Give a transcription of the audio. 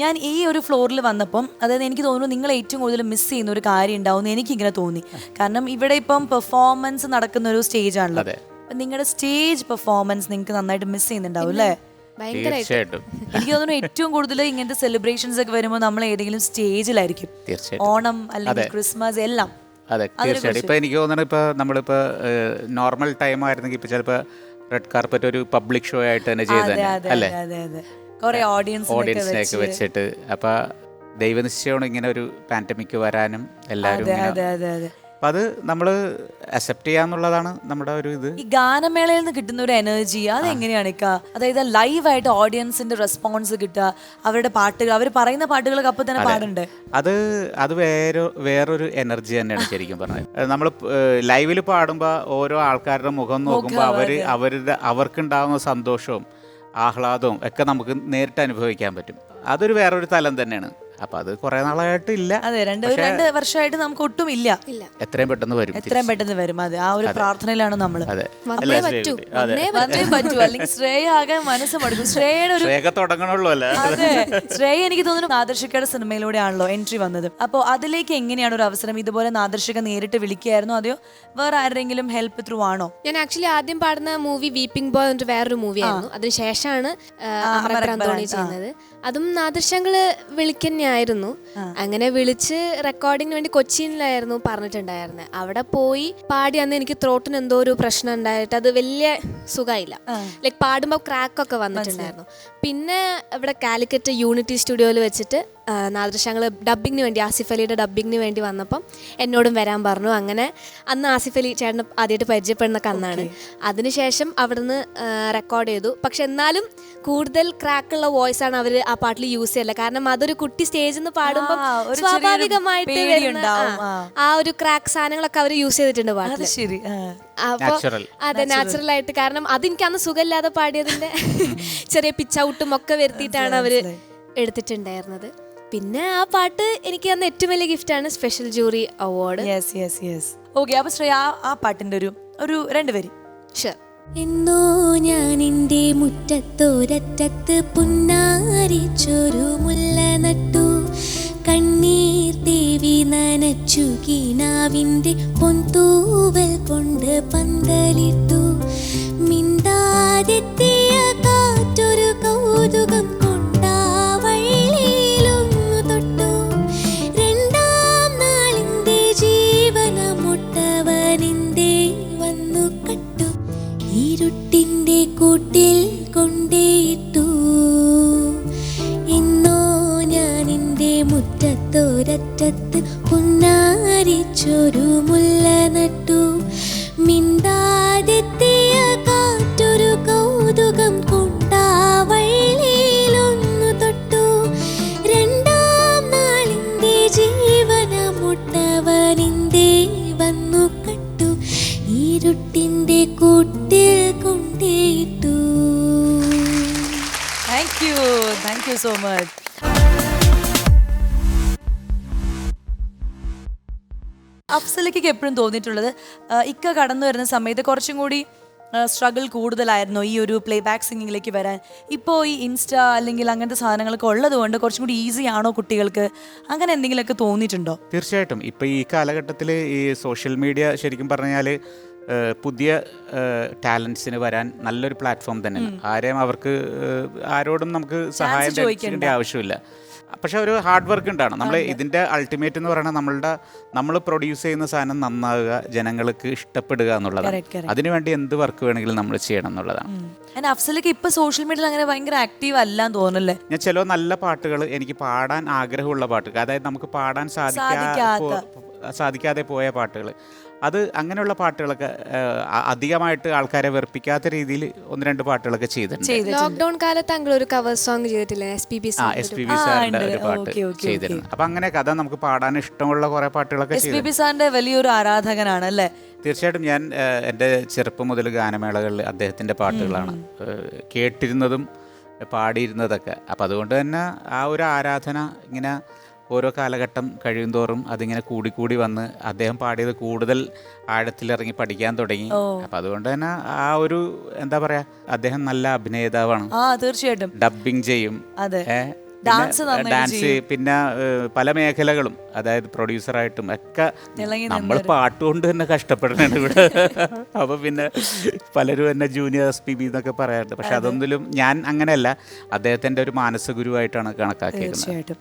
ഞാൻ ഈ ഒരു ഫ്ലോറിൽ വന്നപ്പം അതായത് എനിക്ക് തോന്നുന്നു നിങ്ങൾ ഏറ്റവും കൂടുതൽ മിസ് ചെയ്യുന്ന ഒരു കാര്യം ഉണ്ടാവും എനിക്കിങ്ങനെ തോന്നി. കാരണം ഇവിടെ ഇപ്പം പെർഫോമൻസ് നടക്കുന്ന ഒരു സ്റ്റേജ് ആണല്ലോ. അതെ. നിങ്ങളുടെ സ്റ്റേജ് പെർഫോമൻസ് നിങ്ങൾക്ക് നന്നായിട്ട് മിസ് ചെയ്യുന്നുണ്ടാവും അല്ലേ? ഭയങ്കരമായിട്ട് എനിക്ക് തോന്നുന്നു ഏറ്റവും കൂടുതൽ ഇങ്ങനത്തെ സെലിബ്രേഷൻസ് ഒക്കെ വരുമ്പോൾ നമ്മൾ ഏതെങ്കിലും സ്റ്റേജിലായിരിക്കും ഓണം അല്ലെങ്കിൽ ക്രിസ്മസ് എല്ലാം. അതെ തീർച്ചയായിട്ടും. ഇപ്പൊ എനിക്ക് തോന്നുന്നത് ഇപ്പൊ നമ്മളിപ്പോ നോർമൽ ടൈം ആയിരുന്നെങ്കിൽ ഇപ്പൊ ചിലപ്പോ റെഡ് കാർപ്പറ്റ് ഒരു പബ്ലിക് ഷോ ആയിട്ട് തന്നെ ചെയ്തത് അല്ലേ? അതെ അതെ അതെ. കുറെ ഓഡിയൻസ് ഓഡിയൻസിനെയൊക്കെ വെച്ചിട്ട്. അപ്പൊ ദൈവനിശ്ചയമാണ് ഇങ്ങനെ ഒരു പാൻഡമിക് വരാനും എല്ലാവരും അപ്പൊ അത് നമ്മൾ അക്സെപ്റ്റ് ചെയ്യാന്നുള്ളതാണ് നമ്മുടെ ഒരു ഇത്. ഈ ഗാനമേളയിൽ നിന്ന് കിട്ടുന്ന ഒരു എനർജി അത് എങ്ങനെയാണ് ഇക്ക? അതായത് ലൈവായിട്ട് ഓഡിയൻസിന്റെ റെസ്പോൺസ് കിട്ടുക അവരുടെ പാട്ടുകൾ അവർ പറയുന്ന പാട്ടുകളൊക്കെ അപ്പൊ തന്നെ പാടുണ്ട്. അത് അത് വേറെ വേറൊരു എനർജി തന്നെയാണ് ശരിക്കും പറഞ്ഞത്. നമ്മൾ ലൈവിൽ പാടുമ്പോൾ ഓരോ ആൾക്കാരുടെ മുഖം നോക്കുമ്പോൾ അവർ അവരുടെ അവർക്കുണ്ടാകുന്ന സന്തോഷവും ആഹ്ലാദവും ഒക്കെ നമുക്ക് നേരിട്ട് അനുഭവിക്കാൻ പറ്റും. അതൊരു വേറൊരു തലം തന്നെയാണ്. അപ്പൊ അത് കുറെ നാളായിട്ട് ഇല്ല. അതെ രണ്ട് രണ്ട് വർഷമായിട്ട് നമുക്ക് ഒട്ടും ഇല്ല. ഇല്ല. എത്രയും പെട്ടെന്ന് വരും എത്രയും പെട്ടെന്ന് വരും അതെ. ആ ഒരു പ്രാർത്ഥനയിലാണ് നമ്മൾ അതെ. വന്നേ പറ്റൂ അതെ. വന്നേ വന്നേ പറ്റൂ. അല്ലെങ്കിൽ ശ്രേയ ആകാൻ മനസ്സ് മടുക്കും ശ്രേയയുടെ ഒരു ശ്രേയൊക്കെ തുടങ്ങണുള്ളൂ അല്ലേ? അതെ. ശ്രേയ എനിക്ക് തോന്നുന്നു നാദർശിക്കയുടെ സിനിമയിലൂടെയാണല്ലോ എൻട്രി വന്നത്. അപ്പോൾ അതിലേക്ക് എങ്ങനെയാണ് ഒരു അവസരം? ഇതുപോലെ നാദർശിക നേരിട്ട് വിളിക്കുകയായിരുന്നോ? അതെയോ? വേറെ ആരെങ്കിലും ഹെൽപ്പ് ത്രൂ ആണോ? ഞാൻ ആക്ച്വലി ആദ്യം പാടുന്ന മൂവി വീപ്പിംഗ് ബോയ് എന്നിട്ട് വേറൊരു മൂവി ആയിരുന്നു. അതിനുശേഷമാണ് അന്തോണി ചെയ്യുന്നത് അതും നാദൃശ്യങ്ങൾ വിളിക്കന്നെയായിരുന്നു അങ്ങനെ വിളിച്ച് റെക്കോർഡിങ്ങിന് വേണ്ടി കൊച്ചിയിലായിരുന്നു പറഞ്ഞിട്ടുണ്ടായിരുന്നത് അവിടെ പോയി പാടി അന്ന് എനിക്ക് ത്രോട്ടിന് എന്തോ ഒരു പ്രശ്നം ഉണ്ടായിട്ട് അത് വലിയ സുഖമായില്ല ലൈക്ക് പാടുമ്പോൾ ക്രാക്ക് ഒക്കെ വന്നിട്ടുണ്ടായിരുന്നു. പിന്നെ ഇവിടെ കാലിക്കറ്റ് യൂണിറ്റി സ്റ്റുഡിയോയിൽ വെച്ചിട്ട് നാദൃശ്യങ്ങൾ ഡബ്ബിങ്ങിന് വേണ്ടി ആസിഫ് അലിയുടെ ഡബ്ബിങ്ങിന് വേണ്ടി വന്നപ്പം എന്നോടും വരാൻ പറഞ്ഞു. അങ്ങനെ അന്ന് ആസിഫ് അലി ചേട്ടന് ആദ്യമായിട്ട് പരിചയപ്പെടുന്ന കന്നാണ്. അതിനുശേഷം അവിടുന്ന് റെക്കോർഡ് ചെയ്തു. പക്ഷെ എന്നാലും കൂടുതൽ ക്രാക്കുള്ള വോയിസ് ആണ് അവർ ആ പാട്ടിൽ യൂസ് ചെയ്യല്ല കാരണം അതൊരു കുട്ടി സ്റ്റേജിൽ നിന്ന് പാടുമ്പോൾ സ്വാഭാവികമായിട്ട് വരുന്ന ആ, ഒരു ക്രാക്ക് സാധനങ്ങളൊക്കെ അവർ യൂസ് ചെയ്തിട്ടുണ്ട് അത് പാട്ടിൽ ശരി. ആ. അപ്പൊ Natural. അതെ നാച്ചുറൽ ആയിട്ട്. കാരണം അതെനിക്ക് അന്ന് സുഖമില്ലാതെ പാടിയതിന്റെ ചെറിയ പിച്ചൗട്ടും ഒക്കെ വരുത്തിയിട്ടാണ് അവർ എടുത്തിട്ടുണ്ടായിരുന്നത്. പിന്നെ ആ പാട്ട് എനിക്ക് തന്ന ഏറ്റവും വലിയ ഗിഫ്റ്റാണ് special jury award yes yes yes okay അപ്പൊ ശ്രേയ ആ- ആ പാട്ടിന്റെ ഒരു ഒരു രണ്ട് വരി. ഷുവർ എന്നോ ഞാൻ എന്റെ മുറ്റത്തോരറ്റത്ത് പുന്നാരിച്ചൊരു മുല്ല നട്ടു. കണ്ണീർ ദേവി നനച്ചു കീനാവിന്റെ പൊന്തൂവൽ കൊണ്ട് പന്തലിട്ടു. മിണ്ടാതെത്തിയ ജീവനമുട്ടവനിന്റെ വന്നു കട്ടു ഇരുട്ടിന്റെ കൂട്ടിൽ കൊണ്ടേട്ടു. Thank you thank you so much അഫ്സലിക്ക് എപ്പോഴും തോന്നിയിട്ടുള്ളത് ഇക്ക കടന്നു വരുന്ന സമയത്ത് കുറച്ചും കൂടി സ്ട്രഗിൾ കൂടുതലായിരുന്നു ഈ ഒരു പ്ലേ ബാക്ക് സിംഗിങ്ങിലേക്ക് വരാൻ. ഇപ്പോൾ ഈ ഇൻസ്റ്റ അല്ലെങ്കിൽ അങ്ങനത്തെ സാധനങ്ങളൊക്കെ ഉള്ളത് കൊണ്ട് കുറച്ചും കൂടി ഈസി ആണോ കുട്ടികൾക്ക്? അങ്ങനെ എന്തെങ്കിലുമൊക്കെ തോന്നിയിട്ടുണ്ടോ? തീർച്ചയായിട്ടും. ഇപ്പോൾ ഈ കാലഘട്ടത്തിൽ ഈ സോഷ്യൽ മീഡിയ ശരിക്കും പറഞ്ഞാൽ പുതിയ ടാലൻസിന് വരാൻ നല്ലൊരു പ്ലാറ്റ്ഫോം തന്നെയാണ്. ആരെയും അവർക്ക് ആരോടും നമുക്ക് സഹായം ചോദിക്കേണ്ട. ആവശ്യമില്ല. പക്ഷെ ഒരു ഹാർഡ് വർക്ക് ഉണ്ടാണ് നമ്മൾ ഇതിന്റെ അൾട്ടിമേറ്റ് എന്ന് പറയുന്നത് നമ്മളുടെ നമ്മൾ പ്രൊഡ്യൂസ് ചെയ്യുന്ന സാധനം നന്നാവുക ജനങ്ങൾക്ക് ഇഷ്ടപ്പെടുക എന്നുള്ളതാണ്. അതിനുവേണ്ടി എന്ത് വർക്ക് വേണമെങ്കിലും നമ്മൾ ചെയ്യണം എന്നുള്ളതാണ്. അഫ്സലേക്ക് ഇപ്പൊ സോഷ്യൽ മീഡിയയിൽ അങ്ങനെ ഭയങ്കര ആക്റ്റീവ് അല്ലാന്ന് തോന്നുന്നല്ലേ? ഞാൻ ചില നല്ല പാട്ടുകൾ എനിക്ക് പാടാൻ ആഗ്രഹമുള്ള പാട്ടുകൾ അതായത് നമുക്ക് പാടാൻ സാധിക്കാ സാധിക്കാത്ത. സാധിക്കാതെ പോയ പാട്ടുകൾ അത് അങ്ങനെയുള്ള പാട്ടുകളൊക്കെ അധികമായിട്ട് ആൾക്കാരെ വെറുപ്പിക്കാത്ത രീതിയിൽ ഒന്ന് രണ്ട് പാട്ടുകളൊക്കെ ചെയ്തിട്ടുണ്ട്. ലോക്ക്ഡൌൺ കാലത്ത് ഒരു കവർ സോങ് ചെയ്തിട്ടില്ലേ? S P B S P B സാറിന്റെ ഒരു പാട്ട് ചെയ്തിരുന്നു അപ്പൊ അങ്ങനെ കഥ നമുക്ക് പാടാൻ ഇഷ്ടമുള്ള കുറെ പാട്ടുകളൊക്കെ എസ് പി ചെയ്തിട്ടുണ്ട്. ബി സാറിന്റെ വലിയൊരു ആരാധകനാണ് അല്ലേ? തീർച്ചയായിട്ടും ഞാൻ എന്റെ ചെറുപ്പം മുതൽ ഗാനമേളകളിൽ അദ്ദേഹത്തിന്റെ പാട്ടുകളാണ് കേട്ടിരുന്നതും പാടിയിരുന്നതൊക്കെ. അപ്പം അതുകൊണ്ട് തന്നെ ആ ഒരു ആരാധന ഇങ്ങനെ ഓരോ കാലഘട്ടം കഴിയുന്തോറും അതിങ്ങനെ കൂടിക്കൂടി വന്ന് അദ്ദേഹം പാടിയത് കൂടുതൽ ആഴത്തിലിറങ്ങി പഠിക്കാൻ തുടങ്ങി. അപ്പം അതുകൊണ്ട് തന്നെ ആ ഒരു എന്താ പറയാ അദ്ദേഹം നല്ല അഭിനേതാവാണ്. തീർച്ചയായിട്ടും. ഡബിങ് ചെയ്യും. ഡാൻസ് ഡാൻസ് പിന്നെ പല മേഖലകളും അതായത് പ്രൊഡ്യൂസറായിട്ടും ഒക്കെ നമ്മൾ പാട്ടുകൊണ്ട് തന്നെ കഷ്ടപ്പെടുന്നുണ്ട് ഇവിടെ. അപ്പൊ പിന്നെ പലരും എന്നെ ജൂനിയർ എസ് പി ബി എന്നൊക്കെ പറയാറുണ്ട്. പക്ഷെ അതൊന്നിലും ഞാൻ അങ്ങനെയല്ല. അദ്ദേഹത്തിന്റെ ഒരു മാനസ ഗുരുവായിട്ടാണ് കണക്കാക്കിയത് തീർച്ചയായിട്ടും.